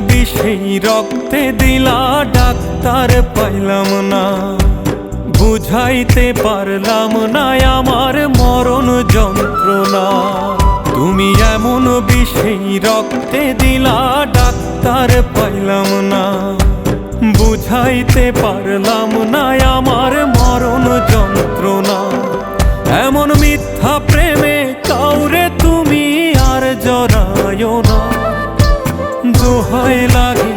বিষেই রক্তে দিলা, ডাক্তার পাইলাম না। বুঝাইতে পারলাম না আমার মরণ যন্ত্রণা। তুমি এমন বিষেই রক্তে দিলা, ডাক্তার পাইলাম না। বুঝাইতে পারলাম না আমার মরণ যন্ত্রণা। এমন মিথ্যা দোহাই লাগে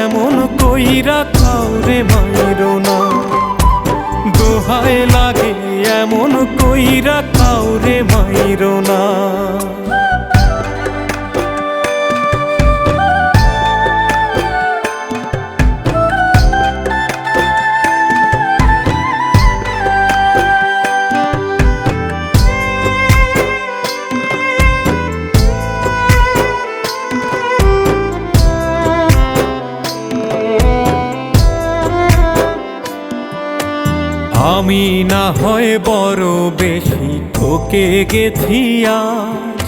এমন কইরা কাউরে মাইর না দোহায় লাগে এমন কইরা কাউরে মাইর না আমি না হয় বড় বেশি ঠকে গেছি আজ।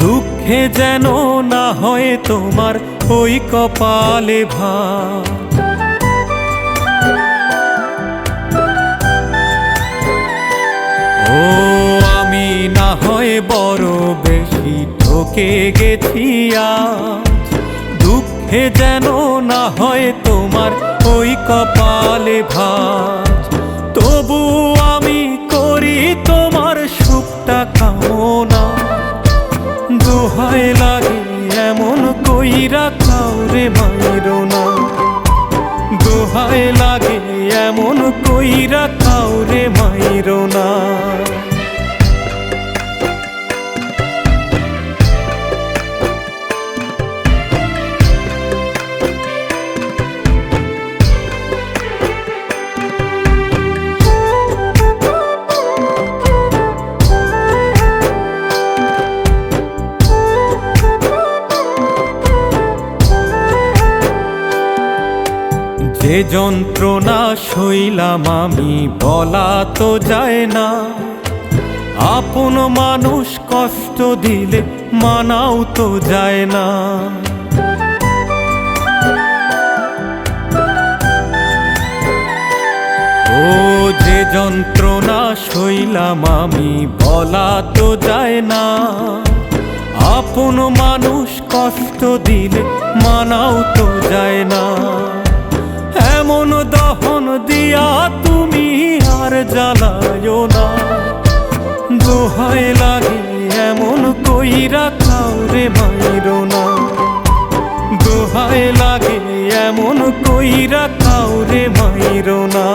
দুঃখে যেন না হয় তোমার ওই কপালে ভার ও আমি না হয় বড় বেশি ঠকে গেছি আজ। দুঃখে যেন না হয় তোমার ওই কপালে ভাজ দোহাই লাগে এমন কইরা কাউরে মাইর না দোহায় লাগে এমন কইরা কাউরে মাইর না যে যন্ত্রণা সইলাম আমি, বলা তো যায় না। আপন মানুষ কষ্ট দিলে মানাও তো যায় না। ও যে যন্ত্রণা সইলাম আমি, বলা তো যায় না। আপন মানুষ কষ্ট দিলে মানাও তো যায় না। দহন দিয়া তুমি আর জ্বালায়ো না। দোহায় লাগে এমন কইরা কাউরে মাইরো না। দোহায় লাগে এমন কইরা কাউরে মাইরো না।